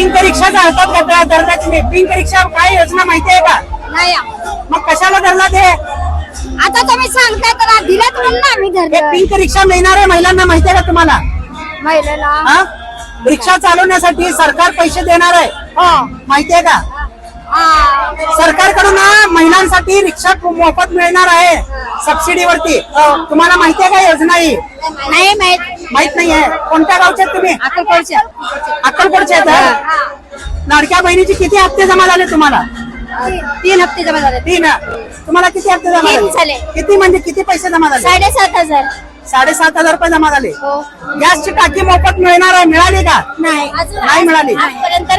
Pink रिक्षा चालतात का त्या धरला तुम्ही पिंक रिक्षा काय योजना माहिती आहे का? नाही. मग कशाला धरला ते? आता तुम्ही सांगता तर दिलात म्हणून ना आम्ही हे धरलं पिंक रिक्षा मिळणार आहे महिलांना माहिती आहे का तुम्हाला? महिलेला हा? रिक्षा चालवण्यासाठी सरकार पैसे देणार आहे. हो. माहिती आहे का? हा. सरकारकडून ना महिलांसाठी रिक्षा मोफत मिळणार आहे. सबसिडीवरती तुम्हाला माहिती आहे का योजना ही? नाही माहीत. माहीत नाही आहे कोणत्या गावचे आहेत तुम्ही? अक्कलकोटच्या अक्कलकोटचे आहेत हा? लाडक्या बहिणीचे किती हप्ते जमा झाले तुम्हाला? तीन हप्ते जमा झाले. तीन. तुम्हाला किती हप्ते जमा झाले. किती म्हणजे किती पैसे जमा झाले? साडेसात हजार. साडेसात हजार रुपये जमा झाले. हो. गॅसची टाकी मोफत मिळणार आहे मिळाली का? नाही. नाही मिळाली.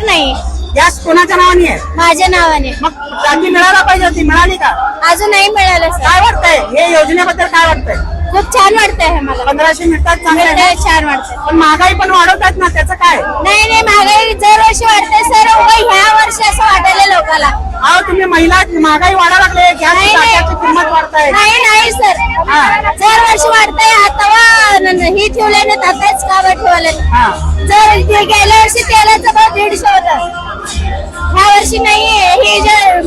नाही. गॅस कोणाच्या नावाने आहे? माझ्या नावाने. मग टाकी मिळायला पाहिजे होती मिळाली का? अजून नाही मिळालं काय वाटतंय? हे योजनेबद्दल काय वाटतंय? खूप छान वाटतंय हे मला. पंधराशे मिळतात चांगले आहे मिळतंय, ना? छान वाटतंय. पण महागाई पण वाढवतात ना त्याचं काय? नाही नाही महागाई दरवर्षी वाढते सर उगा ह्या वर्षी असं वाटायला लोकांना अहो तुम्ही महिला महागाई वाढायला लागले गॅस नाही, टाक्याची किंमत वाढताय. नाही नाही सर. हा. दरवर्षी वाढतंय आता ही ठेवले ना आताच का बरं ठेवले हा. जर गेल्या वर्षी तेलाचं भाव दीडशे होतं. ह्या वर्षी नाहीये हे जे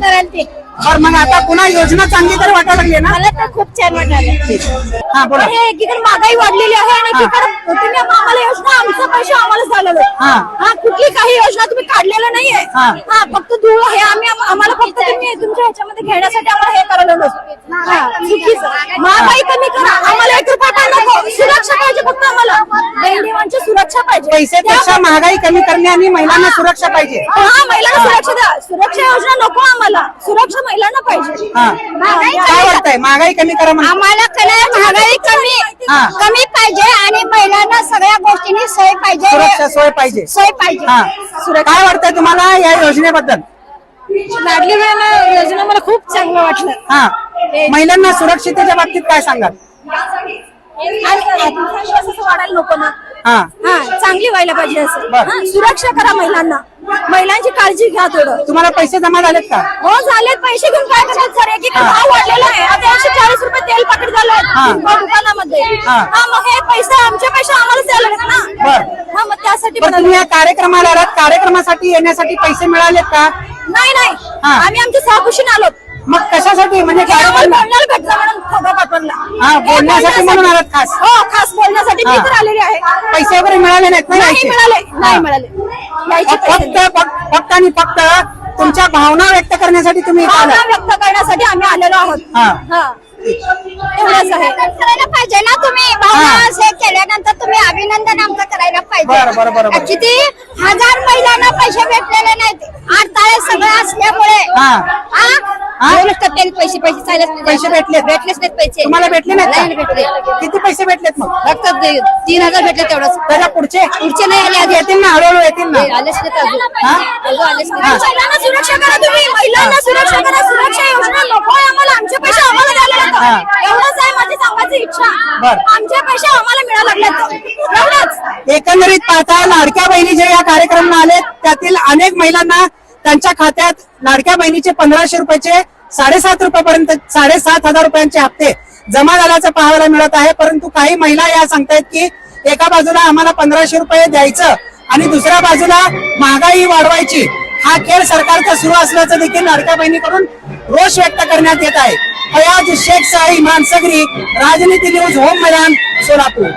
कराल ते बरं मग आता पुन्हा योजना चांगली तर वाटायला लागली ना? मला तर खूप छान वाटलं हा बोला. हे एकीकडे महागाई वाढलेली आहे आणि एकीकडे तुम्ही आम्हाला योजना आमचा पैसे आम्हाला झालेलं. आहे. हा. हा कुठली काही योजना तुम्ही काढलेलं नाहीये. हा. हा फक्त धूळ हे आम्ही आम्हाला फक्त तुम्ही तुमच्या ह्याच्यामध्ये घेण्यासाठी आम्हाला हे करायला हा, चुकीचं. महागाई कमी करा. आम्हाला एक रुपया पण नको. सुरक्षा पाहिजे फक्त आम्हाला. बहिणीवांची सुरक्षा पाहिजे. पैशापेक्षा महागाई कमी करणे आणि महिलांना सुरक्षा पाहिजे. हा महिलांना सुरक्षा द्या. सुरक्षा योजना नको आम्हाला. सुरक्षा महिलांना पाहिजे. हा. महागाई काय कमी. वाटतंय? महागाई कमी करा म्हणून. आम्हाला कला महागाई कमी हा. कमी पाहिजे आणि महिलांना सगळ्या गोष्टींनी सोय पाहिजे. सुरक्षा सोय पाहिजे. सोय पाहिजे. हा. काय वाटतंय तुम्हाला या योजनेबद्दल? लाडली बहीण योजना मला खूप चांगलं वाटलं. हा. महिलांना सुरक्षितेच्या बाबतीत काय सांगाल? हा. चांगली व्हायला पाहिजे असं बरं. हा, सुरक्षा करा महिलांना. महिलांची काळजी घ्या थोडं. तुम्हाला पैसे जमा झालेत का? हो झाले पैसे घेऊन काय करायचं सर एकीकडे भाव वाढलेला आहे. आता एकशे चाळीस रुपये तेल पाकिट झालं. दुकानामध्ये. हा. हा मग हे पैसे आमचे पैसे आम्हालाच द्यायला लागतात ना? बरं. हा मग त्यासाठी पण. तुम्ही या कार्यक्रमाला आलात. कार्यक्रमासाठी येण्यासाठी पैसे मिळालेत का? नाही नाही. हा. आम्ही आमच्या सहाकुशीने आलो मग कशासाठी? म्हणजे कार्यक्रम बोलण्याला भेटला म्हणून फोटो पाठवला. हा, बोलण्यासाठी म्हणून आलात खास. हो खास बोलण्यासाठी. मी हा. तर आलेली आहे पैसे वगैरे मिळाले नाहीत ना नाही यायचे? मिळाले नाही. मिळाले यायचे पैसे फक्त नाही. फक्त फक्त आणि फक्त तुमच्या भावना व्यक्त करण्यासाठी तुम्ही इथं भावना आलात. व्यक्त करण्यासाठी आम्ही आलेलो आहोत हा. हा एवढंच आहे करायला पाहिजे ना तुम्ही हा. भावना असे केल्यानंतर तुम्ही अभिनंदन आमचं करायला बरं, बरं, बरं, बरं. किती हजार महिलांना पैसे भेटलेले नाहीत अडताळे सगळं असल्यामुळे हा. टक्क्याने पैसे पैसे चालत नाही. पैसे भेटलेत? भेटलेच नाहीत पैसे तुम्हाला भेटले नाही? भेटले किती पैसे भेटलेत मग फक्त तीन हजार भेटले तेवढंच त्याच्या पुढचे पुढचे नाही आले अजून. येतील ना हळूहळू येतील ना आलेच नाहीत अजून हा? अजून आलेच हा. नाहीत. महिलांना सुरक्षा करा तुम्ही महिलांना सुरक्षा करा सुरक्षा योजना नको आहे आम्हाला आमचे पैसे आम्हाला द्यायला. लागतात एवढंच आहे माझी सांगायची इच्छा बरं. आमचे पैसे आम्हाला मिळायला लागलेत एवढंच एकंदरीत पाहता लाडक्या बहिणी जे या कार्यक्रमाला आले त्यातील अनेक महिलांना त्यांच्या खात्यात लाडक्या बहिणीचे पंधराशे रुपयाचे साडेसात रुपयापर्यंत साडेसात हजार रुपयांचे हप्ते जमा झाल्याचं पाहायला मिळत आहे. परंतु काही महिला या सांगतायत की एका बाजूला आम्हाला पंधराशे रुपये द्यायचं आणि दुसऱ्या बाजूला महागाई वाढवायची. हा खेळ सरकारचा सुरू असल्याचं देखील लाडक्या बहिणीकडून रोष व्यक्त करण्यात येत आहे. फयाज शेख साई मानसगरी राजनीती न्यूज होम मैदान सोलापूर.